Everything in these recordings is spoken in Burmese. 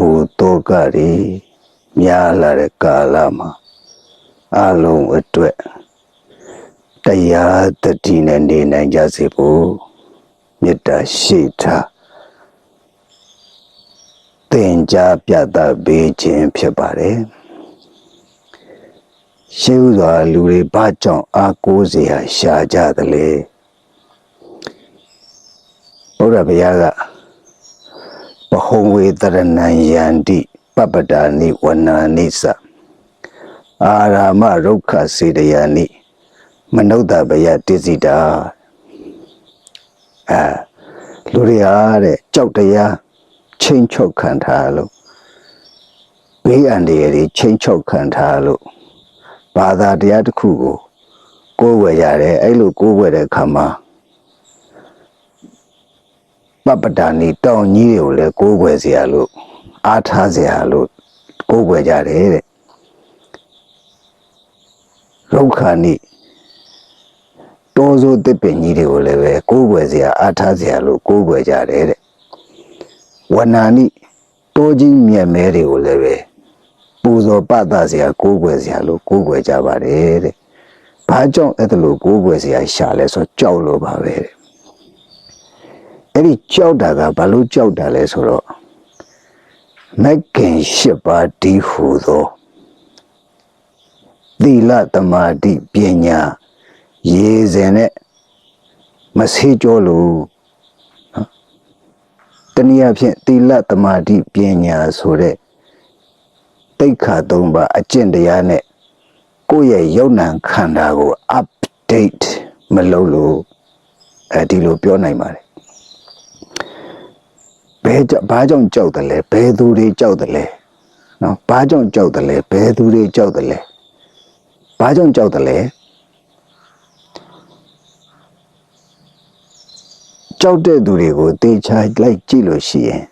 ပူတော့ကရီများလာတဲ့ကာလမှာအလုံးအတွက်တရားတတိနဲ့နေနိုင်ကြစေဖို့မေတ္တာရှိထားသင်ကြားပြသပေးခြင်းဖြစ်ပါတယ်ရှိဥစွာလူတွေဘာကြောင့်အားကိုးစရာရှာကြသလဲဘုရားဘုရားက ပဟုံဝေတရဏံယန္တိပပ္ပတာနိဝနာနိသအာရာမရုက္ခစေတယာနိမနုဿဗယတိစိတာအဲလူတွေအားတဲ့ကြောက်တရားချင်းချုပ်ခံထားလို့ဘေးအန္တရာယ်တွေချင်းချုပ်ခံထားလို့ဘာသာတရားတစ်ခုကိုကိုးဝယ်ရတယ်အဲ့လိုကိုးဝယ်တဲ့အခါမှာ ပပ္ပတာနီတောင်ကြီးတွေကိုလည်းကိုးဝယ်เสียလို့အားထားเสียလို့ကိုးဝယ်ကြတယ်တဲ့ရုက္ခာနိတောဆိုးတစ်ပင်ကြီးတွေကိုလည်းပဲကိုးဝယ်เสียအားထားเสียလို့ကိုးဝယ်ကြတယ်တဲ့ဝနာနိတောကြီးမြက်မဲတွေကိုလည်းပဲပူဇော်ပသเสียကိုးဝယ်เสียလို့ကိုးဝယ်ကြပါတယ်တဲ့ဘာကြောင့်အဲ့ဒါလို့ကိုးဝယ်เสียရှာလဲဆိုကြောက်လို့ပါပဲတဲ့ အဲ့ဒီကြောက်တာကဘာလို့ကြောက်တာလဲဆိုတော့မက်ကင်၈ပါးဒီဟူသောသီလသမာဓိပညာရေစဉ်နဲ့မဆေးကြောလို့နော်တနည်းအားဖြင့်သီလသမာဓိပညာဆိုတဲ့တိတ်ခါသုံးပါအကျင့်တရားနဲ့ကိုယ့်ရဲ့ယုံ nant ခန္ဓာကို update မလုပ်လို့အဲဒီလိုပြောနိုင်ပါတယ် ဘယ်ဘာကြောင့်ကြောက်တယ်လဲဘယ်သူတွေကြောက်တယ်လဲနော်ဘာကြောင့်ကြောက်တယ်လဲဘယ်သူတွေကြောက်တယ်လဲဘာကြောင့်ကြောက်တယ်လဲကြောက်တဲ့သူတွေကိုတေချာလိုက်ကြည့်လို့ရှိရင်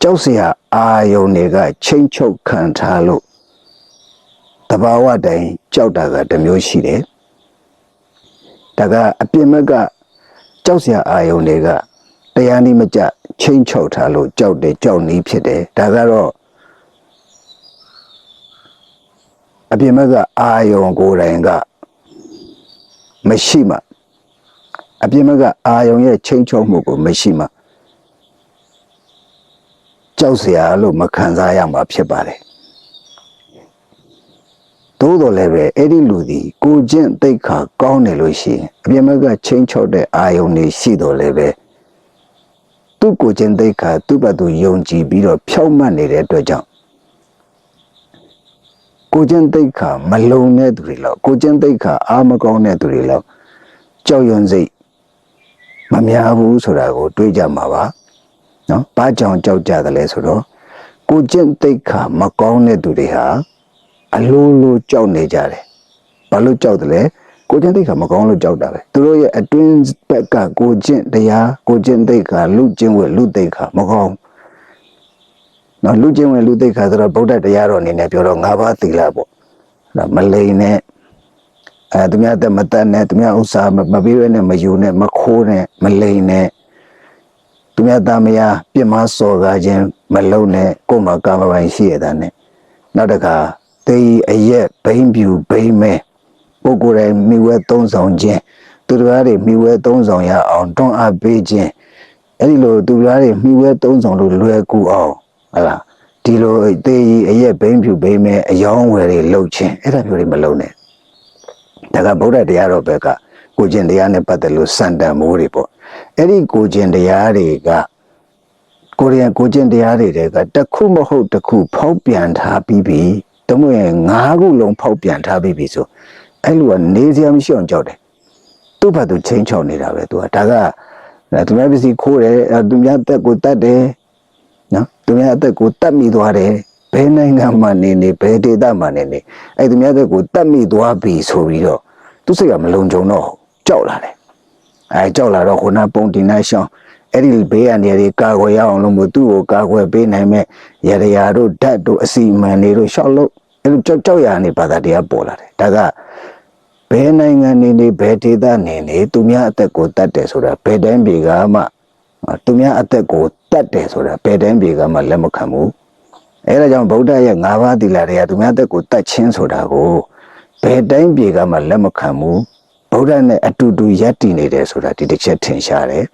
ကြောက်စရာအာယုန်တွေကချိန်ချုပ်ခံထားလို့တဘာဝတိုင်ကြောက်တာကတစ်မျိုးရှိတယ်ဒါကအပြင်ဘက်ကကြောက်စရာအာယုန်တွေက တရားနည်းမကျချိန်ချုပ်ထားလို့ကြောက်တယ်ကြောက်နည်းဖြစ်တယ်ဒါကတော့အပြစ်မကအာယုံကိုယ်တိုင်ကမရှိမှအပြစ်မကအာယုံရဲ့ချိန်ချုပ်မှုကိုမရှိမှကြောက်เสียလို့မခံစားရမှာဖြစ်ပါတယ်သို့တော်လည်းပဲအဲ့ဒီလူဒီကိုကျင့်သိက္ခာကောင်းတယ်လို့ရှိရင်အပြစ်မကချိန်ချုပ်တဲ့အာယုံတွေရှိတော်လည်းပဲ သူ့ကိုယ်ချင်းသိက္ခာသူ့ဘက်သူယုံကြည်ပြီးတော့ဖြောက်မှတ်နေတဲ့အတွက်ကြောင့်ကိုယ်ချင်းသိက္ခာမလုံတဲ့သူတွေလောက်ကိုယ်ချင်းသိက္ခာအာမကောင်းတဲ့သူတွေလောက်ကြောက်ရွံ့စိတ်မများဘူးဆိုတာကိုတွေးကြမှာပါနော်ဘာကြောင့်ကြောက်ကြတယ်လဲဆိုတော့ကိုယ်ချင်းသိက္ခာမကောင်းတဲ့သူတွေဟာအလိုလိုကြောက်နေကြတယ်ဘာလို့ကြောက်တယ်လဲ ကိုကျင့်သိက္ခာမကောင်းလို့ကြောက်တာပဲသူတို့ရဲ့အတွင်းဘက်ကကိုကျင့်တရားကိုကျင့်သိက္ခာလူကျင့်ဝတ်လူသိက္ခာမကောင်းနော်လူကျင့်ဝတ်လူသိက္ခာဆိုတော့ဗုဒ္ဓတရားတော်အနေနဲ့ပြောတော့၅ပါးသီလပေါ့ဒါမလိန်နဲ့အဲသူများတက်မတက်နဲ့သူများဥစ္စာမပေးရနဲ့မယူနဲ့မခိုးနဲ့မလိန်နဲ့သူများသားမယားပြစ်မစော်ကားခြင်းမလုံးနဲ့ကိုယ်မှာကာမပိုင်ရှိရတာနဲ့နောက်တခါတေးအရက်ဘိမ့်ပြူဘိမ့်မဲ ပုဂ္ဂိုလ်တိုင်းမိဝဲသုံးဆောင်ခြင်းသူတော်တွေမိဝဲသုံးဆောင်ရအောင်တွန်းအားပေးခြင်းအဲ့ဒီလိုသူတော်တွေမိဝဲသုံးဆောင်လို့လွယ်ကူအောင်ဟလားဒီလိုအသေးကြီးအရက်ဘိမ့်ဖြူဘိမ့်မဲအယောင်းဝယ်တွေလှုပ်ခြင်းအဲ့ဒါမျိုးတွေမလုပ်နဲ့ဒါကဗုဒ္ဓတရားတော်ဘက်ကကိုကျင့်တရားနဲ့ပတ်သက်လို့စံတန်မိုးတွေပေါ့အဲ့ဒီကိုကျင့်တရားတွေကကိုရီးယားကိုကျင့်တရားတွေကတခုမဟုတ်တခုဖောက်ပြန်ထားပြီးပြီတမို့ရင်၅ခုလုံးဖောက်ပြန်ထားပြီးပြီဆို အဲ့လိုကနေစရာမရှိအောင်ကြောက်တယ်သူ့ဘာသူချင်းချောင်နေတာပဲသူကဒါကသူများပစ္စည်းခိုးတယ်သူများအသက်ကိုတတ်တယ်နော်သူများအသက်ကိုတတ်မိသွားတယ်ဘယ်နိုင်ငံမှာနေနေဘယ်ဒေသမှာနေနေအဲ့သူများအသက်ကိုတတ်မိသွားပြီဆိုပြီးတော့သူစိတ်ကမလုံခြုံတော့ကြောက်လာတယ်အဲကြောက်လာတော့ခုနပုံတင်နေရှောင်းအဲ့ဒီဘေးကနေတွေကာကွယ်ရအောင်လို့မို့သူ့ကိုကာကွယ်ပေးနိုင်မဲ့ရရတို့ဓာတ်တို့အစီမံတွေတို့ရှောက်လို့အဲ့လိုကြောက်ကြောက်ရနေဘာသာတရားပေါ်လာတယ်ဒါက ဘယ်နိုင်ငံနေနေဘယ်ဒေသနေနေသူများအသက်ကိုတတ်တယ်ဆိုတာဘယ်တိုင်းပြည်ကမှအာသူများအသက်ကိုတတ်တယ်ဆိုတာဘယ်တိုင်းပြေကမှလက်မခံဘူးအဲဒါကြောင့်ဗုဒ္ဓရဲ့၅ပါးသီလတွေကသူများအသက်ကိုတတ်ခြင်းဆိုတာကိုဘယ်တိုင်းပြေကမှလက်မခံဘူးဗုဒ္ဓနဲ့အတူတူယက်တည်နေတယ်ဆိုတာဒီတစ်ချက်ထင်ရှားတယ်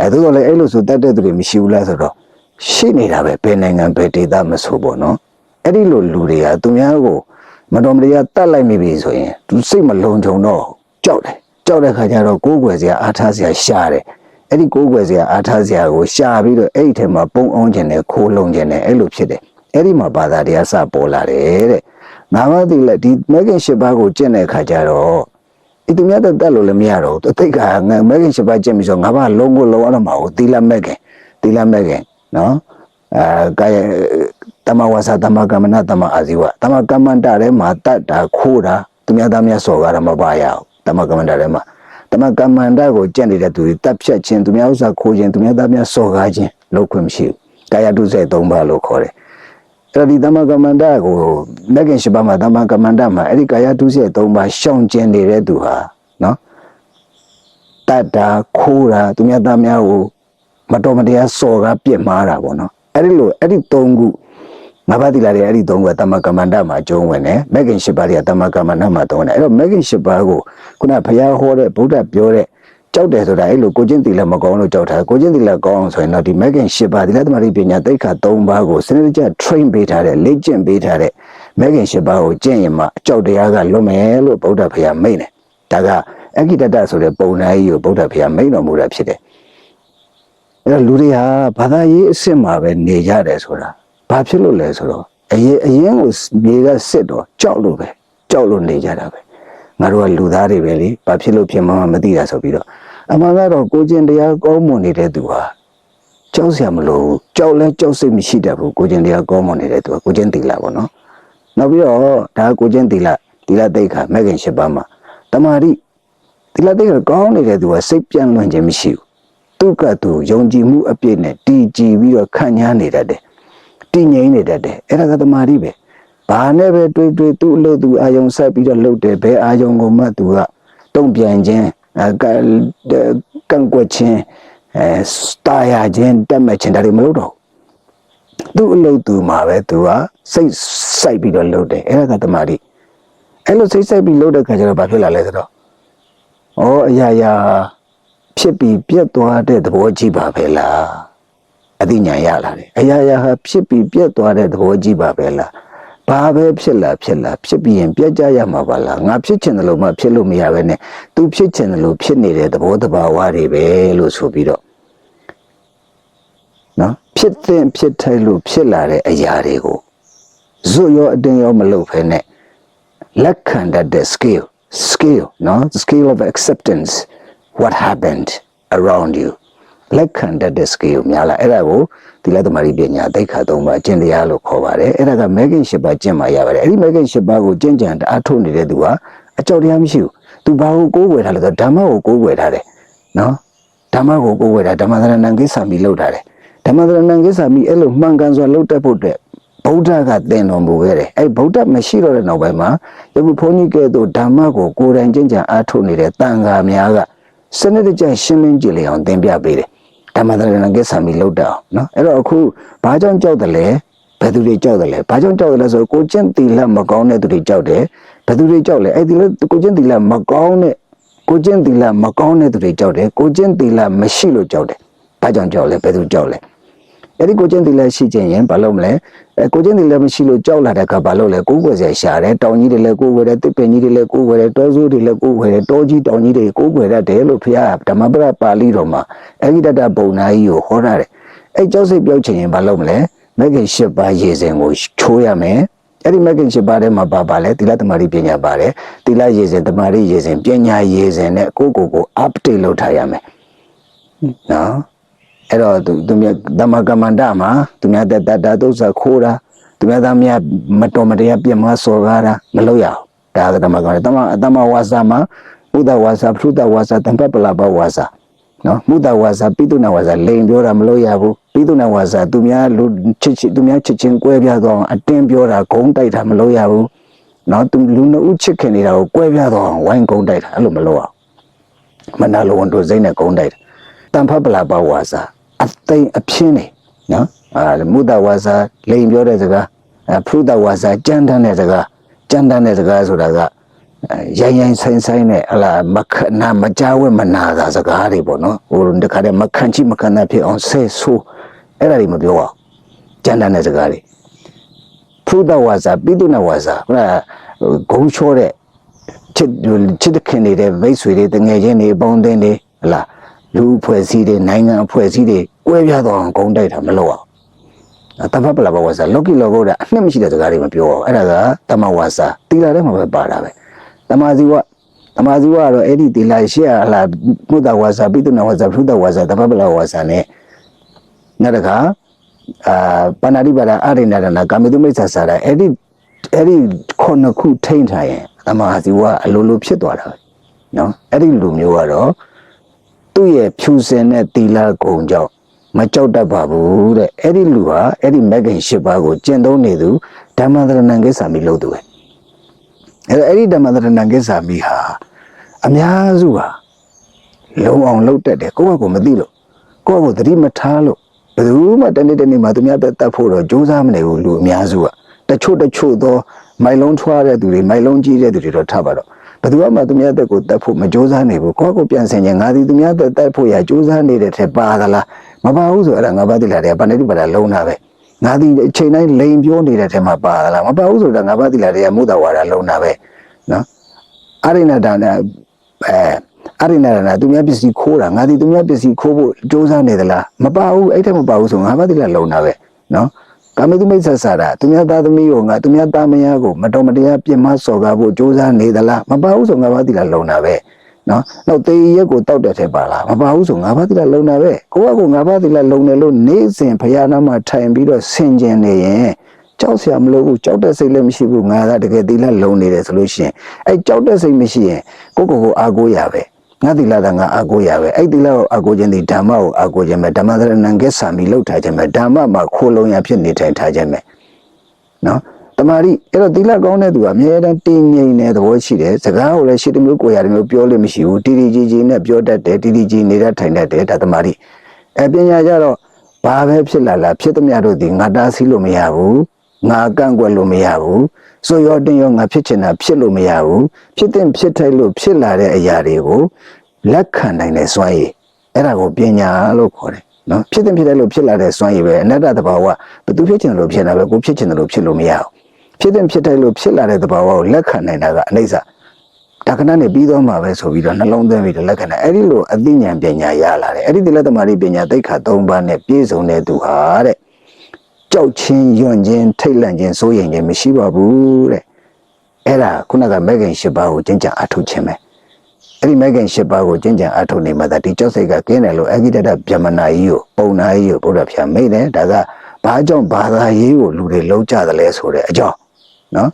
အဲဒါတော့လေအဲ့လိုဆိုတတ်တဲ့သူတွေမရှိဘူးလားဆိုတော့ရှိနေတာပဲဘယ်နိုင်ငံဘယ်ဒေသမဆိုပေါ့နော်အဲ့ဒီလိုလူတွေကသူများကို မတော်မတရားတတ်လိုက်မိပြီဆိုရင်သူစိတ်မလုံခြုံတော့ကြောက်တယ်ကြောက်တဲ့ခါကျတော့ကိုယ်ွယ်စရာအားထားစရာရှားတယ်အဲ့ဒီကိုယ်ွယ်စရာအားထားစရာကိုရှားပြီးတော့အဲ့ဒီထဲမှာပုံအောင်ခြင်းနဲ့ခိုးလုံခြင်းနဲ့အဲ့လိုဖြစ်တယ်အဲ့ဒီမှာဘာသာတရားစပေါ်လာတယ်တဲ့ငါမသိလဲဒီမဂ္ဂင်၈ပါးကိုကျင့်တဲ့ခါကျတော့ဒီသူများတက်တက်လို့လည်းမရတော့ဘူးတိတ်ကငါမဂ္ဂင်၈ပါးကျင့်ပြီးဆိုငါဘာလုံးကိုလုံးရတော့မှာကိုသီလမဂ္ဂင်သီလမဂ္ဂင်နော်အဲကာယ တမဝါစာတမကမ္မနာတမအာဇီဝတမကမ္မန္တထဲမှာတတ်တာခိုးတာသူများသားများစော်ကားတာမပါရအောင်တမကမ္မန္တထဲမှာတမကမ္မန္တကိုကြက်နေတဲ့သူတွေတပ်ဖြတ်ခြင်းသူများဥစ္စာခိုးခြင်းသူများသားများစော်ကားခြင်းလုပ်ခွင့်မရှိဘူးကာယတုစေ၃ပါးလို့ခေါ်တယ်အဲ့ဒီတမကမ္မန္တကိုမဂ္ဂင်၈ပါးမှာတမကမ္မန္တမှာအဲ့ဒီကာယတုစေ၃ပါးရှောင်ကျင်နေတဲ့သူဟာနော်တတ်တာခိုးတာသူများသားများကိုမတော်မတရားစော်ကားပြစ်မှားတာပေါ့နော်အဲ့ဒီလိုအဲ့ဒီ၃ခု ငါးပါးတိလာတွေအဲ့ဒီသုံးခုကတမကမန္တမှာကျုံးဝင်တယ်မဂ္ဂင်၈ပါးတွေကတမကမန္တမှာသုံးတယ်အဲ့တော့မဂ္ဂင်၈ပါးကိုခုနဘုရားဟောတဲ့ဗုဒ္ဓပြောတဲ့ကြောက်တယ်ဆိုတာအဲ့လိုကိုချင်းတိလာမကောင်းလို့ကြောက်တာကိုချင်းတိလာကောင်းအောင်ဆိုရင်တော့ဒီမဂ္ဂင်၈ပါးတိလာသမารိပညာတိတ်ခါ၃ပါးကိုစနစ်တကျ train ပေးထားတဲ့လေ့ကျင့်ပေးထားတဲ့မဂ္ဂင်၈ပါးကိုကျင့်ရင်မှအကြောက်တရားကလွတ်မယ်လို့ဗုဒ္ဓဘုရားမိန့်တယ်ဒါကအဂိတတဆိုတဲ့ပုံနာကြီးကိုဗုဒ္ဓဘုရားမိန့်တော်မူတာဖြစ်တယ်အဲ့တော့လူတွေဟာဘာသာရေးအစ်စ်မှာပဲနေကြတယ်ဆိုတာ ဘာဖြစ်လို့လဲဆိုတော့အရင်အရင်ကိုမြေကစစ်တော့ကြောက်လို့ပဲကြောက်လို့နေကြတာပဲငါတို့ကလူသားတွေပဲလေဘာဖြစ်လို့ဖြစ်မှမသိတာဆိုပြီးတော့အမှန်ကတော့ကိုကျင်တရားကောင်းမွန်နေတဲ့သူဟာကြောက်စရာမလိုဘူးကြောက်လဲကြောက်စိတ်မရှိတတ်ဘူးကိုကျင်တရားကောင်းမွန်နေတဲ့သူကကိုကျင်တီလာပေါ့နော်နောက်ပြီးတော့ဒါကိုကျင်တီလာတီလာတိတ်ခါမဂ္ဂင်၈ပါးမှာတမာရီတီလာတိတ်ခါကောင်းနေတဲ့သူကစိတ်ပြန့်လွင့်ခြင်းမရှိဘူးသူကသူယုံကြည်မှုအပြည့်နဲ့တည်ကြည်ပြီးတော့ခံညာနေတတ်တယ် တည်ငြိမ်နေတတ်တယ်အဲ့ဒါကတမာရီပဲဘာနဲ့ပဲတွေးတွေးသူ့အလုပ်သူအာယုံဆက်ပြီးတော့လှုပ်တယ်ဘယ်အာယုံကိုမှသူကတုံ့ပြန်ခြင်းအဲကကန့်ကွက်ခြင်းအဲစတာယာခြင်းတက်မဲ့ခြင်းဒါတွေမလုပ်တော့သူ့အလုပ်သူမှာပဲသူကစိတ်စိုက်ပြီးတော့လှုပ်တယ်အဲ့ဒါကတမာရီအဲ့လိုစိတ်စိုက်ပြီးလှုပ်တဲ့ခါကျတော့ဘာဖြစ်လာလဲဆိုတော့ဩအရာရာဖြစ်ပြီးပြတ်သွားတဲ့သဘောကြီးပါပဲလား အသိဉာဏ်ရလာတယ်အရာရာဟာဖြစ်ပြီးပြတ်သွားတဲ့သဘောကြီးပါပဲလားဘာပဲဖြစ်လာဖြစ်လာဖြစ်ပြီးရင်ပြတ်ကြရမှာပါလားငါဖြစ်ချင်တယ်လို့မှဖြစ်လို့မရပဲနဲ့ तू ဖြစ်ချင်တယ်လို့ဖြစ်နေတဲ့သဘောတဘာဝတွေပဲလို့ဆိုပြီးတော့နော်ဖြစ်တဲ့ဖြစ်ထိုက်လို့ဖြစ်လာတဲ့အရာတွေကိုဇွတ်ရောအတင်းရောမလုပ်ဖ ೇನೆ လက်ခံတတ်တဲ့ skill skill နော် skill of acceptance what happened around you လက်ခံတတ်တဲ့ skill များလားအဲ့ဒါကိုဒီလက်သမารီပညာသိက္ခာသုံးပါးကျင့်တရားလို့ခေါ်ပါတယ်အဲ့ဒါက megan ၈ပါးကျင့်မှရပါတယ်အဲ့ဒီ megan ၈ပါးကိုကျင့်ကြံတအားထုတ်နေတဲ့သူကအကြောက်တရားမရှိဘူးသူဘာကိုကိုးကွယ်ထားလဲဆိုတော့ဓမ္မကိုကိုးကွယ်ထားတယ်နော်ဓမ္မကိုကိုးကွယ်တာဓမ္မသရဏံကိစ္စမီလောက်ထားတယ်ဓမ္မသရဏံကိစ္စမီအဲ့လိုမှန်ကန်စွာလောက်တတ်ဖို့တဲ့ဗုဒ္ဓကသင်တော်မူခဲ့တယ်အဲ့ဗုဒ္ဓမရှိတော့တဲ့နောက်ပိုင်းမှာယခုဘုန်းကြီးကဲ့သို့ဓမ္မကိုကိုယ်တိုင်ကျင့်ကြံအားထုတ်နေတဲ့တန်ဃာများကစနစ်တကျရှင်းလင်းကြည့်လျအောင်သင်ပြပေးတယ် ဓမ္မသရဏကိစ္စမီလောက်တာနော်အဲ့တော့အခုဘာကြောင့်ကြောက်တယ်လဲဘယ်သူတွေကြောက်တယ်လဲဘာကြောင့်ကြောက်တယ်လဲဆိုတော့ကိုကျင့်တီလက်မကောင်းတဲ့သူတွေကြောက်တယ်ဘယ်သူတွေကြောက်လဲအဲ့ဒီလေကိုကျင့်တီလက်မကောင်းတဲ့ကိုကျင့်တီလက်မကောင်းတဲ့သူတွေကြောက်တယ်ကိုကျင့်တီလက်မရှိလို့ကြောက်တယ်ဘာကြောင့်ကြောက်လဲဘယ်သူကြောက်လဲ အဲ့ဒီကိုကျင့်တီလက်ရှိခြင်းရင်ဘာလို့မလဲအဲကိုကျင့်တီလက်မရှိလို့ကြောက်လာတဲ့ကဘာလို့လဲကိုယ်ွယ်ဆရာရှာတယ်တောင်ကြီးတွေလည်းကိုယ်ွယ်တယ်တစ်ပင်ကြီးတွေလည်းကိုယ်ွယ်တယ်တောဆိုးတွေလည်းကိုယ်ွယ်တယ်တောကြီးတောင်ကြီးတွေကိုယ်ွယ်ရတယ်လို့ဖခင်ဓမ္မပဒပါဠိတော်မှာအဂိတတပုံနာကြီးကိုဟောထားတယ်အဲ့ကြောက်စိတ်ပြောက်ခြင်းရင်ဘာလို့မလဲမဂ္ဂင်၈ပါးရေစဉ်ကိုချိုးရမယ်အဲ့ဒီမဂ္ဂင်၈ပါးထဲမှာပါပါလဲသီလသမารိပညာပါတယ်သီလရေစဉ်တမာရိရေစဉ်ပညာရေစဉ်နဲ့ကိုယ့်ကိုယ်ကို update လုပ်ထားရမယ်နော် အဲ့တော့သူသူမြတ်ဓမ္မကမ္မန္တမှာသူများတက်တတာသုစာခိုးတာသူများသားများမတော်မတရားပြစ်မှားစော်ကားတာမလုပ်ရအောင်ဒါကဓမ္မကမ္မန္တတမအတမဝါစာမှာဘုဒ္ဓဝါစာဖုဒ္ဓဝါစာတံပပလဘဝါစာနော်မုဒ္ဒဝါစာပိတုနာဝါစာလိန်ပြောတာမလို့ရဘူးပိတုနာဝါစာသူများလူချစ်ချစ်သူများချစ်ချင်းကွဲပြားသွားအောင်အတင်းပြောတာဂုံးတိုက်တာမလို့ရဘူးနော်သူလူနှစ်ဦးချစ်ခင်နေတာကိုကွဲပြားသွားအောင်ဝိုင်းဂုံးတိုက်တာအဲ့လိုမလို့အောင်မနာလိုဝန်တို့စိတ်နဲ့ဂုံးတိုက်တာတန်ဖတ်ပလာပဝါစာ အသိမ်အဖြစ်နေနော်အာမုဒ္ဒဝါစာလိန်ပြောတဲ့စကားအဖရုဒဝါစာကြမ်းတမ်းတဲ့စကားကြမ်းတမ်းတဲ့စကားဆိုတာကအဲရိုင်းရိုင်းဆိုင်ဆိုင်နဲ့ဟလာမခနာမကြဝဲမနာတာစကားတွေပေါ့နော်ဟိုတခါတည်းမခံချိမခံတဲ့ဖြစ်အောင်ဆဲဆိုးအဲ့ဒါတွေမပြောအောင်ကြမ်းတမ်းတဲ့စကားတွေဖရုဒဝါစာပိတုနဝါစာဟိုကဂုံချောတဲ့ချစ်ချစ်တဲ့ခင်နေတဲ့မိတ်ဆွေတွေတငယ်ချင်းတွေအပေါင်းအသင်းတွေဟလာ လူအဖွဲ့အစည်းတွေနိုင်ငံအဖွဲ့အစည်းတွေကွဲပြားသွားအောင်ဂုံတိုက်တာမလုပ်အောင်တမ္ပပလာဘဝစာလောကီလောကုတ္တအနှစ်မရှိတဲ့စကားတွေမပြောအောင်အဲ့ဒါကတမဝါစာတီလာထဲမှာပဲပါတာပဲတမဇီဝတမဇီဝကတော့အဲ့ဒီတီလာရှေ့ဟလာဘုဒ္ဓဝါစာပိတုဏဝါစာဘုဒ္ဓဝါစာတမ္ပပလာဝါစာနဲ့နောက်တစ်ခါအာပဏာတိပါဒအရိဏဒနာကာမေတုမိစ္ဆာစာရအဲ့ဒီအဲ့ဒီခုနှစ်ခုထိမ့်ထားရင်တမဇီဝအလိုလိုဖြစ်သွားတာပဲနော်အဲ့ဒီလူမျိုးကတော့ သူ့ရဲ့ဖြူစင်တဲ့တီလာကုံကြောင့်မကြောက်တတ်ပါဘူးတဲ့အဲ့ဒီလူဟာအဲ့ဒီမဂ္ဂင်၈ပါးကိုကျင့်သုံးနေသူဓမ္မသရဏံကိစ္ဆာမိလို့သူပဲအဲ့တော့အဲ့ဒီဓမ္မသရဏံကိစ္ဆာမိဟာအများစုဟာလုံအောင်လုပ်တတ်တယ်ကိုယ့်ဘက်ကိုမသိလို့ကိုယ့်ဘက်ကိုသတိမထားလို့ဘယ်သူမှတနေ့တနေ့မှသူများပဲတတ်ဖို့တော့ကြိုးစားမနေဘူးလူအများစုကတချို့တချို့သောမိုင်လုံးထွားတဲ့သူတွေမိုင်လုံးကြီးတဲ့သူတွေတော့ထားပါတော့ ဘယ်သူမှသူများတက်ကိုတတ်ဖို့မကြိုးစားနိုင်ဘူးကိုယ့်ကိုယ်ပြန်ဆင်ခြင်းငါဒီသူများတက်တက်ဖို့ရကြိုးစားနေတဲ့ထက်ပါသလားမပါဘူးဆိုအဲ့ဒါငါးပါးတိလာတွေကပဏိတိပါဒလုံးတာပဲငါဒီအချိန်တိုင်းလိန်ပြောနေတဲ့ထက်မှာပါသလားမပါဘူးဆိုတာငါးပါးတိလာတွေကမုဒ္ဒဝါဒလုံးတာပဲနော်အရိဏဒါနအဲအရိဏဒါနသူများပစ္စည်းခိုးတာငါဒီသူများပစ္စည်းခိုးဖို့ကြိုးစားနေသလားမပါဘူးအဲ့ထက်မပါဘူးဆိုငါးပါးတိလာလုံးတာပဲနော် ကာမိတုမိတ်ဆက်ဆာတာသူများသားသမီးကိုငါသူများသားမယားကိုမတော်မတရားပြင်မစော်ကားဖို့ကြိုးစားနေသလားမပါဘူးဆိုငါဘာတိလာလုံတာပဲနော်နောက်တေးရက်ကိုတောက်တဲ့ထဲပါလားမပါဘူးဆိုငါဘာတိလာလုံတာပဲကိုကကိုငါဘာတိလာလုံတယ်လို့နေ့စဉ်ဖယားနာမှာထိုင်ပြီးတော့ဆင်ကျင်နေရင်ကြောက်စရာမလိုဘူးကြောက်တဲ့စိတ်လည်းမရှိဘူးငါကတကယ်တိလာလုံနေတယ်ဆိုလို့ရှိရင်အဲကြောက်တဲ့စိတ်မရှိရင်ကိုကိုကိုအားကိုးရပဲ ငါတိလာတာငါအားကိုးရပဲအဲ့တိလာကိုအားကိုးခြင်းဒီဓမ္မကိုအားကိုးခြင်းပဲဓမ္မသရဏံကိစ္ဆာမိလောက်ထားခြင်းပဲဓမ္မမှာခိုးလုံးရဖြစ်နေထိုင်ထားခြင်းပဲနော်တမာရီအဲ့တော့သီလကောင်းတဲ့သူကအမြဲတမ်းတည်ငြိမ်တဲ့သဘောရှိတယ်စကားကိုလည်းရှိတမျိုးကိုယ်ရတယ်မျိုးပြောလို့မရှိဘူးတီတီကြီးကြီးနဲ့ပြောတတ်တယ်တီတီကြီးနေတတ်ထိုင်တတ်တယ်ဒါတမာရီအပညာကြတော့ဘာပဲဖြစ်လာလာဖြစ်သမျှတို့ဒီငါတားဆီးလို့မရဘူးငါကန့်ကွက်လို့မရဘူး ဆိုရောတင်ရောငါဖြစ်ချင်တာဖြစ်လို့မရဘူးဖြစ်တဲ့ဖြစ်ထိုက်လို့ဖြစ်လာတဲ့အရာတွေကိုလက်ခံနိုင်တဲ့စွမ်းရည်အဲ့ဒါကိုပညာလို့ခေါ်တယ်နော်ဖြစ်တဲ့ဖြစ်တဲ့လို့ဖြစ်လာတဲ့စွမ်းရည်ပဲအနတ္တတဘာဝဘသူဖြစ်ချင်တယ်လို့ဖြစ်တာပဲကိုဖြစ်ချင်တယ်လို့ဖြစ်လို့မရဘူးဖြစ်တဲ့ဖြစ်တဲ့လို့ဖြစ်လာတဲ့တဘာဝကိုလက်ခံနိုင်တာကအနိစ္စဒါကနနဲ့ပြီးတော့မှာပဲဆိုပြီးတော့နှလုံးသွင်းပြီးတော့လက်ခံနိုင်အဲ့ဒီလိုအသိဉာဏ်ပညာရလာတယ်အဲ့ဒီသီလသမารိပညာသိက္ခာ၃ပါးနဲ့ပြည့်စုံတဲ့သူဟာတဲ့ ကြောက်ချင်းယွန့်ချင်းထိတ်လန့်ချင်းစိုးရိမ်ခြင်းမရှိပါဘူးတဲ့အဲ့ဒါခုနကမဂ္ဂင်၈ပါးကိုကျင့်ကြံအထုတ်ခြင်းပဲအဲ့ဒီမဂ္ဂင်၈ပါးကိုကျင့်ကြံအထုတ်နေမှသာဒီကြောက်စိတ်ကကင်းတယ်လို့အဂိတတဗျမနာကြီးကိုပုံနာကြီးကိုဘုရားဖျားမိတ်တယ်ဒါကဘာကြောင့်ဘာသာရေးကိုလူတွေလုံးကြတယ်လဲဆိုတဲ့အကြောင်းနော်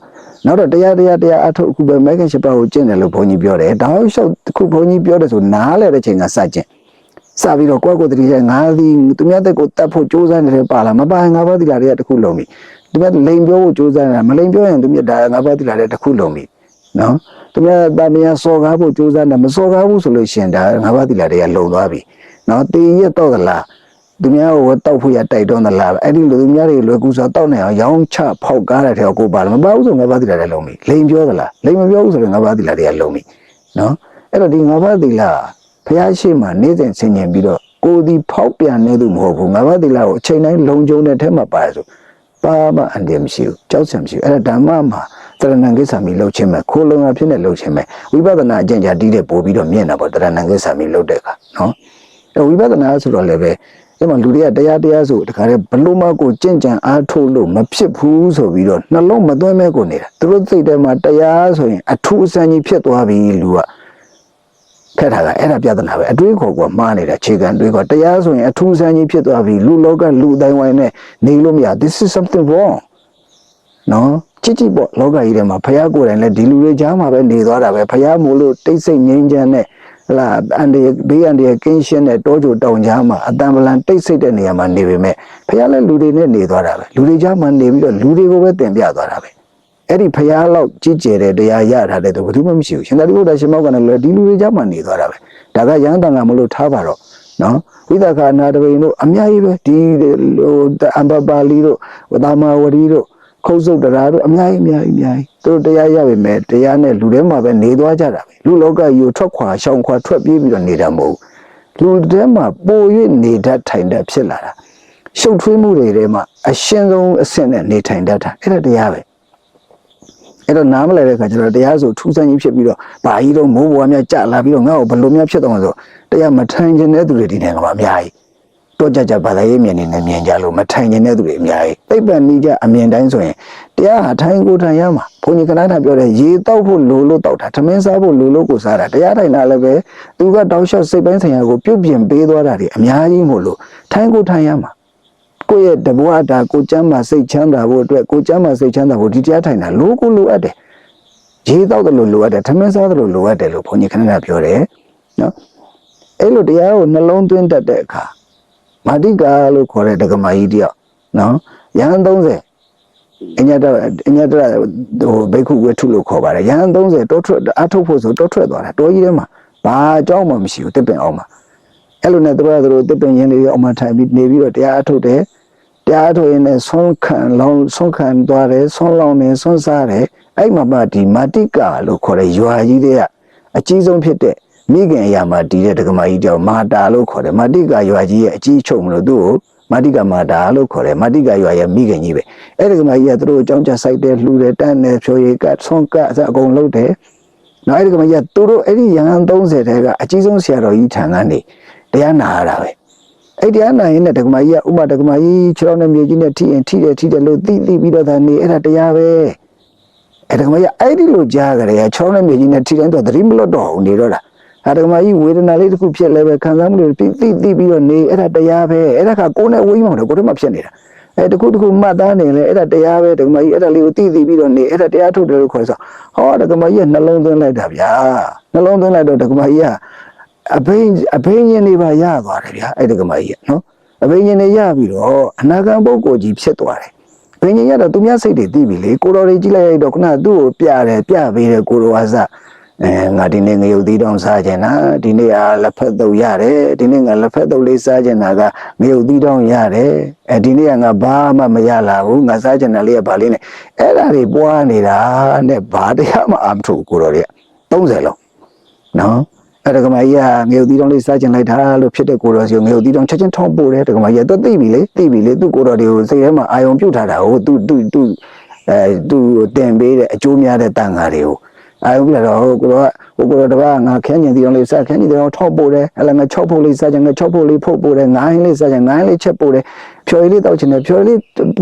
နောက်တော့တရားတရားတရားအထုတ်အခုပဲမဂ္ဂင်၈ပါးကိုကျင့်တယ်လို့ဘုန်းကြီးပြောတယ်ဒါအောင်လျှောက်အခုဘုန်းကြီးပြောတယ်ဆိုနားလဲတဲ့ချိန်ကစကျင့် စပြီးတော့ကိုယ့်ကိုယ်တတိယငါသည်သူများတက်ကိုတတ်ဖို့ကြိုးစားနေတယ်ပါလားမပါရင်ငါဘာဒီလာတွေကတခုလုံးပြီသူများလိန်ပြောဖို့ကြိုးစားနေတာမလိန်ပြောရင်သူများဒါငါဘာဒီလာတွေတခုလုံးပြီနော်သူများတာမယာစော်ကားဖို့ကြိုးစားနေမစော်ကားဘူးဆိုလို့ရှိရင်ဒါငါဘာဒီလာတွေကလုံသွားပြီနော်တေရက်တော့သလားသူများကိုတောက်ဖို့ရတိုက်တွန်းသလားအဲ့ဒီလူသူများတွေလွယ်ကူစွာတောက်နေအောင်ရောင်းချဖောက်ကားတဲ့ထဲကိုပါလားမပါဘူးဆိုငါဘာဒီလာတွေလုံပြီလိန်ပြောသလားလိန်မပြောဘူးဆိုရင်ငါဘာဒီလာတွေကလုံပြီနော်အဲ့တော့ဒီငါဘာဒီလာ ဖះရှိမှနေ့စဉ်ဆင်ញင်ပြီးတော့ကိုဒီဖောက်ပြန်နေသူမဟုတ်ဘူးငါဘာဒီလာကိုအချိန်တိုင်းလုံခြုံတဲ့ထဲမှာပါတယ်ဆိုပါမအန်တယ်မရှိဘူးကြောက်စရာမရှိဘူးအဲ့ဒါဓမ္မမှာတရဏံကိစ္ဆာမီလှုပ်ခြင်းပဲခိုးလုံအဖြစ်နဲ့လှုပ်ခြင်းပဲဝိပဿနာအကျင့်ကြတီးတဲ့ပို့ပြီးတော့မြင်တာပေါ့တရဏံကိစ္ဆာမီလှုပ်တဲ့အခါနော်အဲ့ဝိပဿနာဆိုတော့လည်းပဲအဲ့မှာလူတွေကတရားတရားဆိုတခါတည်းဘလို့မကိုကြင့်ကြံအားထုတ်လို့မဖြစ်ဘူးဆိုပြီးတော့နှလုံးမသွင်းမဲကိုနေတာသူတို့စိတ်ထဲမှာတရားဆိုရင်အထူးအဆန်းကြီးဖြစ်သွားပြီလူက ခက်တာကအဲ့ဒါပြဿနာပဲအတွေးခေါ်ကမှားနေတာခြေခံအတွေးခေါ်တရားဆိုရင်အထူးအဆန်းကြီးဖြစ်သွားပြီလူလောကလူအတိုင်းဝိုင်းနဲ့နေလို့မရ this is something wrong နော်ချစ်ချစ်ပေါ့လောကကြီးထဲမှာဖះကိုယ်တိုင်လည်းဒီလူတွေကြားမှာပဲနေသွားတာပဲဖះမို့လို့တိတ်ဆိတ်ငြိမ်းချမ်းတဲ့ဟလာအန်ဒီဘေးအန်ဒီကင်းရှင်းတဲ့တောကြိုတောင်ကြားမှာအတန်ပလန်တိတ်ဆိတ်တဲ့နေရာမှာနေပေမဲ့ဖះလည်းလူတွေနဲ့နေသွားတာပဲလူတွေကြားမှာနေပြီးတော့လူတွေကိုပဲတင်ပြသွားတာပဲ အဲ့ဒီဖះလောက်ကြည်ကျယ်တဲ့တရားရထားတဲ့သူဘယ်သူမှမရှိဘူးရှင်သာရိပုတ္တရာရှင်မောကလည်းဒီလူတွေကြားမှာနေသွားတာပဲဒါကရဟန်းတန်ခါမလို့ထားပါတော့နော်ဝိသခာနာတပိန်တို့အများကြီးပဲဒီဟိုအမ်ဘပါလီတို့ဝတာမာဝရီတို့ခုတ်စုတ်တရာတို့အများကြီးအများကြီးအများကြီးသူတို့တရားရပြီမဲ့တရားနဲ့လူထဲမှာပဲနေသွားကြတာပဲလူလောကကြီးကိုထွက်ခွာရှောင်ခွာထွက်ပြေးပြီးတော့နေတာမဟုတ်ဘူးလူထဲမှာပို၍နေတတ်ထိုင်တတ်ဖြစ်လာတာရှုပ်ထွေးမှုတွေထဲမှာအရှင်းဆုံးအဆင့်နဲ့နေထိုင်တတ်တာအဲ့ဒါတရားပဲ အဲ့တော့နားမလဲတဲ့ခါကျတော့တရားဆိုထူးဆန်းကြီးဖြစ်ပြီးတော့ဘာကြီးတော့မိုးပေါ်များကြလာပြီးတော့ငါ့ကိုဘယ်လိုများဖြစ်တော့မှာဆိုတရားမထိုင်ခြင်းတဲ့သူတွေဒီနိုင်ငံမှာအများကြီးတော့ကြကြဘာသာရေးမြင်နေနဲ့မြင်ကြလို့မထိုင်ခြင်းတဲ့သူတွေအများကြီးသိပ္ပံနိကြအမြင်တိုင်းဆိုရင်တရားဟာထိုင်ကိုထိုင်ရမှာဘုန်းကြီးကနာတာပြောတယ်ရေတောက်ဖို့လိုလို့တောက်တာသမင်းစားဖို့လိုလို့ကိုစားတာတရားထိုင်တာလည်းပဲသူကတောက်လျှောက်စိတ်ပိုင်းဆိုင်ရာကိုပြုတ်ပြင်ပေးသွားတာတွေအများကြီးမို့လို့ထိုင်ကိုထိုင်ရမှာ ကိုယ့်ရဲ့တဘဝတာကိုကျမ်းမာစိတ်ချမ်းသာဖို့အတွက်ကိုကျမ်းမာစိတ်ချမ်းသာဖို့ဒီတရားထိုင်တာလိုကိုလိုအပ်တယ်။ရေတောက်တယ်လို့လိုအပ်တယ်။ထမင်းစားတယ်လို့လိုအပ်တယ်လို့ဘုန်းကြီးခဏခဏပြောတယ်နော်။အဲ့လိုတရားကိုနှလုံးသွင်းတတ်တဲ့အခါမာတိကာလို့ခေါ်တဲ့ဒကမာကြီးတယောက်နော်။ယဟန်30အညတအညတဟိုဘိက္ခုဝေထုလို့ခေါ်ပါတယ်။ယဟန်30တောထွက်အထုတ်ဖို့ဆိုတောထွက်သွားတာတောကြီးထဲမှာဘာအကြောင်းမှမရှိဘူးတစ်ပင်အောင်မှာ အဲ့လိုနဲ့သူတို့ကသူတို့တစ်ပင်ရင်းလေးအမှထိုင်ပြီးနေပြီးတော့တရားအထုတ်တယ်တရားအထုတ်ရင်လည်းဆွမ်းခံလောင်းဆွမ်းခံသွားတယ်ဆွမ်းလောင်းတယ်ဆွမ်းစားတယ်အဲ့မှာမှဒီမာတိကာလို့ခေါ်တဲ့ရွာကြီးတွေကအကြီးဆုံးဖြစ်တဲ့မိခင်အရာမှာတည်တဲ့ဒကမာကြီးတယောက်မာတာလို့ခေါ်တယ်မာတိကာရွာကြီးရဲ့အကြီးချုပ်မလို့သူ့ကိုမာတိကာမာတာလို့ခေါ်တယ်မာတိကာရွာရဲ့မိခင်ကြီးပဲအဲ့ဒီဒကမာကြီးကသူတို့အကြောင်းကြဆိုင်တယ်လှူတယ်တန်းတယ်ဖြိုရည်ကဆွမ်းကအစအကုန်လုပ်တယ်နောက်အဲ့ဒီကမကြီးကသူတို့အဲ့ဒီရဟန်း30တဲကအကြီးဆုံးဆရာတော်ကြီးထံကနေ တရားနာရတာပဲအဲ့တရားနာရင်လည်းဒကမကြီးကဥပမာဒကမကြီးခြေထောက်နဲ့မြေကြီးနဲ့ထိရင်ထိတယ်ထိတယ်လို့သိသိပြီးတော့သာနေအဲ့ဒါတရားပဲအဲ့ဒကမကြီးကအဲ့ဒီလိုကြားကြတယ်ခြေထောက်နဲ့မြေကြီးနဲ့ထိတိုင်းတော့သတိမလွတ်တော့ဘူးနေတော့တာအဲ့ဒကမကြီးဝေဒနာလေးတစ်ခုဖြစ်လဲပဲခံစားမှုတွေသိသိသိပြီးတော့နေအဲ့ဒါတရားပဲအဲ့ဒါကကိုယ်နဲ့ဝိမောင်တယ်ကိုယ်ထဲမှာဖြစ်နေတာအဲတခုတခုမှတ်သားနေလဲအဲ့ဒါတရားပဲဒကမကြီးအဲ့ဒါလေးကိုသိသိပြီးတော့နေအဲ့ဒါတရားထုတ်တယ်လို့ခေါ်ဆိုဟောဒကမကြီးကနှလုံးသွင်းလိုက်တာဗျာနှလုံးသွင်းလိုက်တော့ဒကမကြီးက အဘိညာအဘိညာဉ်တွေပါရသွားတယ်ဗျာအဲ့ဒကမကြီးကနော်အဘိညာဉ်တွေရပြီးတော့အနာဂံပုဂ္ဂိုလ်ကြီးဖြစ်သွားတယ်ဘိညာဉ်ရတော့သူများစိတ်တွေသိပြီလေကိုတော်တွေကြည့်လိုက်ရတော့ခုနကသူ့ကိုပြတယ်ပြပေးတယ်ကိုတော်ဝါစအဲငါဒီနေ့ငရုတ်သီးတောင်စားခြင်းနာဒီနေ့ကလက်ဖက်တုပ်ရတယ်ဒီနေ့ငါလက်ဖက်တုပ်လေးစားခြင်းနာကငရုတ်သီးတောင်ရတယ်အဲဒီနေ့ကငါဘာမှမရလာဘူးငါစားခြင်းနာလေးကဘာလေးနဲ့အဲ့ဒါတွေပွားနေတာနဲ့ဘာတရားမှအာမထုတ်ကိုတော်တွေက30လုံးနော် အဲ့ဒါကမကြီးကငရုတ်သီးတောင်လေးစားခြင်းလိုက်တာလို့ဖြစ်တဲ့ကိုတော်စီကိုငရုတ်သီးတောင်ချက်ချင်းထောင်းပို့တယ်ဒါကမကြီးကသူသိပြီလေသိပြီလေသူကိုတော်တွေကိုစိတ်ထဲမှာအာယုံပြုတ်ထားတာကိုသူသူသူအဲသူတင်ပေးတဲ့အကျိုးများတဲ့တန်ဃာတွေကိုအာယုပြတော့ဟိုကိုတော့ဟိုကိုတော့တပတ်ငါခန်းကျင်တီအောင်လေးစခန်းကျင်တီအောင်ထောက်ပို့တယ်ဟဲ့လားငါ6ဖို့လေးစကြငါ6ဖို့လေးဖုတ်ပို့တယ်ငိုင်းလေးစကြငိုင်းလေးချက်ပို့တယ်ဖြော်ရည်လေးတောက်ချင်တယ်ဖြော်ရည်လေး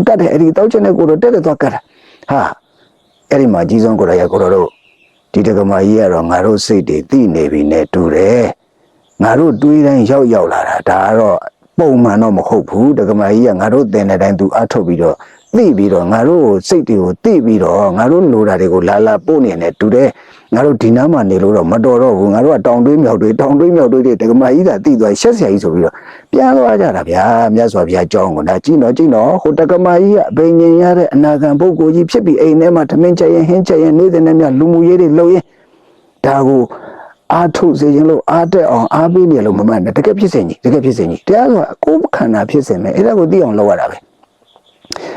ကတ်တယ်အဲ့ဒီတောက်ချင်တဲ့ကိုတော့တက်တက်သွားကတ်တာဟာအဲ့ဒီမှာကြီးဆုံးကိုတော့ရကိုတော့တို့ ဒီတက္ကမကြီးကတော့ငါတို့စိတ်တွေသိနေပြီနဲ့တူတယ်ငါတို့တွေးတိုင်းရောက်ရောက်လာတာဒါကတော့ပုံမှန်တော့မဟုတ်ဘူးတက္ကမကြီးကငါတို့တင်တဲ့တိုင်းသူအထုတ်ပြီးတော့သိပြီးတော့ငါတို့ကိုစိတ်တွေကိုသိပြီးတော့ငါတို့လိုတာတွေကိုလာလာပို့နေတယ်တူတယ် ငါတို့ဒီနားမှာနေလို့တော့မတော်တော့ဘူးငါတို့ကတောင်တွေးမြောက်တွေးတောင်တွေးမြောက်တွေးတွေတက္ကမကြီးကသိသွားရှက်စရာကြီးဆိုပြီးတော့ပြန်သွားကြတာဗျာမြတ်စွာဘုရားကြောင်းကိုဒါကြည့်တော့ကြည့်တော့ဟိုတက္ကမကြီးကအဘိညာဉ်ရတဲ့အနာဂံပုဂ္ဂိုလ်ကြီးဖြစ်ပြီးအိမ်ထဲမှာထမင်းချက်ရင်ဟင်းချက်ရင်နေ့စဉ်နဲ့မြလူမှုရေးတွေလုပ်ရင်ဒါကိုအားထုတ်စေခြင်းလို့အားတက်အောင်အားပေးနေလို့မမှန်နဲ့တကယ်ဖြစ်စဉ်ကြီးတကယ်ဖြစ်စဉ်ကြီးတရားဆိုတာကိုယ်ခန္ဓာဖြစ်စဉ်ပဲအဲ့ဒါကိုသိအောင်လုပ်ရတာပဲ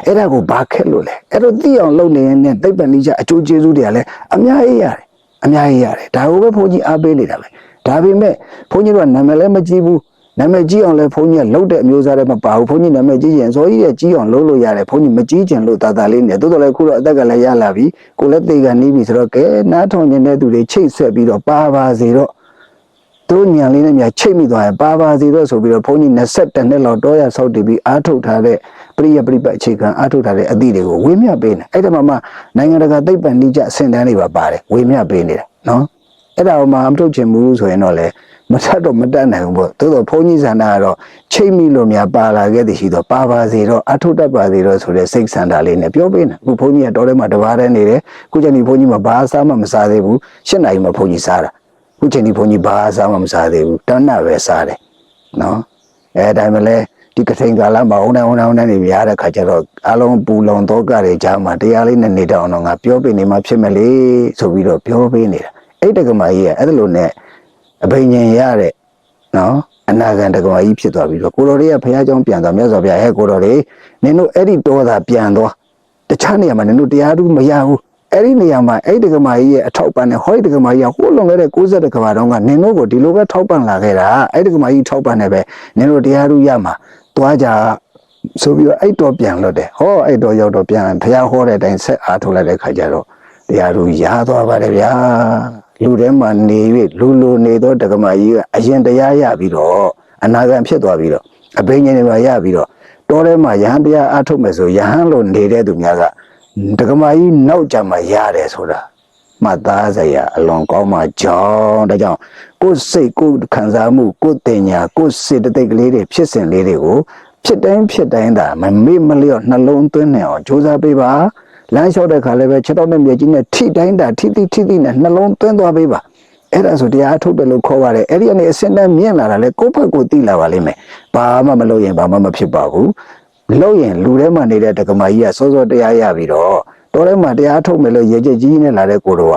အဲ့ဒါကိုဘာခက်လို့လဲအဲ့တော့သိအောင်လုပ်နေရင်လည်းသိပ္ပံနိကျအကျိုးကျေးဇူးတွေကလည်းအများကြီးရတယ် အများကြီးရတယ်ဒါကိုပဲဘုန်းကြီးအားပေးနေတာပဲဒါပေမဲ့ဘုန်းကြီးတို့ကနာမည်လည်းမကြည့်ဘူးနာမည်ကြီးအောင်လည်းဘုန်းကြီးကလှုပ်တဲ့အမျိုးသားတွေမပါဘူးဘုန်းကြီးနာမည်ကြီးရင်ဇော်ကြီးရဲ့ကြီးအောင်လှုပ်လို့ရတယ်ဘုန်းကြီးမကြီးကျင်လို့တာတာလေးနဲ့တိုးတော်လည်းခုတော့အသက်ကလည်းရလာပြီကိုလည်းသေကန်နေပြီဆိုတော့ကဲနားထောင်နေတဲ့သူတွေချိတ်ဆက်ပြီးတော့ပါပါစေတော့သူညံလေးနဲ့များချိတ်မိသွားရင်ပါပါစီတော့ဆိုပြီးတော့ဘုန်းကြီး22နှစ်လောက်တော့ရဆောက်တည်ပြီးအားထုတ်ထားတဲ့ ပရိယပရိပတ်အခြေခံအားထုတ်ထားတဲ့အသည့်တွေကိုဝေမျှပေးနေအဲ့ဒါမှမှနိုင်ငံတကာသိပ္ပံနိကျအဆင့်တန်းတွေပါပါတယ်ဝေမျှပေးနေတာနော်အဲ့ဒါကိုမှမထုတ်ချင်ဘူးဆိုရင်တော့လေမထတ်တော့မတတ်နိုင်ဘူးပေါ့သို့တော့ဘုန်းကြီးဆန္ဒကတော့ချိတ်မိလို့များပါလာခဲ့သည်ရှိတော့ပါပါစီတော့အထုတ်တတ်ပါစီတော့ဆိုတဲ့စိတ်ဆန္ဒလေးနဲ့ပြောပေးနေအခုဘုန်းကြီးကတော်ထဲမှာတပါးတည်းနေတယ်ခုချိန်ဒီဘုန်းကြီးမှာဘာစားမှမစားသေးဘူး၈နာရီမှဘုန်းကြီးစားတာခုချိန်ဒီဘုန်းကြီးဘာစားမှမစားသေးဘူးတဏ္ဍပဲစားတယ်နော်အဲဒါမှလည်း ဒီကထိန်ကာလမှာအုံနိုင်အုံနိုင်အုံနိုင်နေများတဲ့ခါကျတော့အလုံးပူလုံတော့ကတွေကြားမှာတရားလေးနဲ့နေတော့အောင်တော့ငါပြောပြနေမှဖြစ်မယ်လေဆိုပြီးတော့ပြောပေးနေတာအဲ့တက္ကမကြီးကအဲ့ဒါလိုနဲ့အဘိညာဉ်ရတဲ့နော်အနာဂံတက္ကမကြီးဖြစ်သွားပြီးတော့ကိုတော်လေးကဘုရားကျောင်းပြန်သွားမြတ်စွာဘုရားဟဲ့ကိုတော်လေးနင်တို့အဲ့ဒီတော်သာပြန်သွားတခြားနေရာမှာနင်တို့တရားသူမရဘူးအဲ့ဒီနေရာမှာအဲ့ဒီတက္ကမကြီးရဲ့အထောက်ပံ့နဲ့ဟောဒီတက္ကမကြီးကဟိုးလွန်ခဲ့တဲ့60တက္ကမတုန်းကနင်တို့ကိုဒီလိုပဲထောက်ပံ့လာခဲ့တာအဲ့ဒီတက္ကမကြီးထောက်ပံ့နေပဲနင်တို့တရားသူရမှာ သွားကြဆိုပြီးတော့အဲ့တော်ပြန်လွတ်တယ်ဟောအဲ့တော်ရောက်တော့ပြန်ဘုရားဟောတဲ့အတိုင်းဆက်အားထုတ်လိုက်တဲ့ခါကျတော့တရားသူရသွားပါတယ်ဗျာလူထဲမှာနေ၍လူလူနေသောတက္ကမကြီးကအရင်တရားရပြီးတော့အနာဂံဖြစ်သွားပြီးတော့အဘိညာဉ်တွေမှာရပြီးတော့တောထဲမှာယဟန်တရားအားထုတ်မယ်ဆိုယဟန်လိုနေတဲ့သူများကတက္ကမကြီးနောက်ကြမှာရတယ်ဆိုတာ မှတ်သားစရာအလွန်ကောင်းမှကြောင်းဒါကြောင့်ကိုယ်စိတ်ကိုယ်ခံစားမှုကိုယ်တင်ညာကိုယ်စိတ်တသိက်ကလေးတွေဖြစ်စဉ်လေးတွေကိုဖြစ်တိုင်းဖြစ်တိုင်းသာမမေ့မလျော့နှလုံးသွင်းနေအောင်ကြိုးစားပေးပါလမ်းလျှောက်တဲ့ခါလည်းပဲချက်တော့နဲ့မြေကြီးနဲ့ထိတိုင်းတာထိတိထိတိနဲ့နှလုံးသွင်းသွားပေးပါအဲ့ဒါဆိုတရားထုတ်တယ်လို့ခေါ်ပါတယ်အဲ့ဒီကနေအစင်းနဲ့မြင့်လာတာလေကိုယ့်ဘက်ကိုသိလာပါလိမ့်မယ်ဘာမှမလုပ်ရင်ဘာမှမဖြစ်ပါဘူးလုပ်ရင်လူထဲမှာနေတဲ့တက္ကမကြီးကစောစောတရားရပြီးတော့ တော်ထဲမှာတရားထုတ်မယ်လို့ရေချက်ကြီးနဲ့လာတဲ့ကိုတော်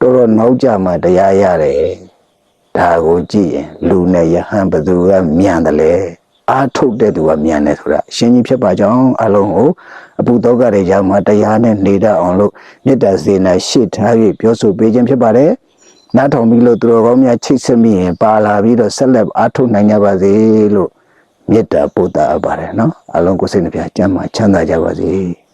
ကတော်တော်နောက်ကြမှာတရားရတယ်ဒါကိုကြည့်ရင်လူနဲ့ယဟန်ဘသူကမြန်တယ်လေအားထုတ်တဲ့သူကမြန်တယ်ဆိုတာအရှင်းကြီးဖြစ်ပါကြောင်းအလုံးကိုအပူတော့ကတွေကြောင့်မှတရားနဲ့နေတတ်အောင်လို့မေတ္တာစေနာရှေ့ထား၍ပြောဆိုပေးခြင်းဖြစ်ပါတယ်နားထောင်ပြီးလို့သူတော်ကောင်းများချိတ်ဆက်မိရင်ပါလာပြီးတော့ဆက်လက်အားထုတ်နိုင်ကြပါစေလို့မေတ္တာပို့တာအပ်ပါတယ်နော်အလုံးကိုစိတ်နှပြကျမ်းမှာချမ်းသာကြပါစေ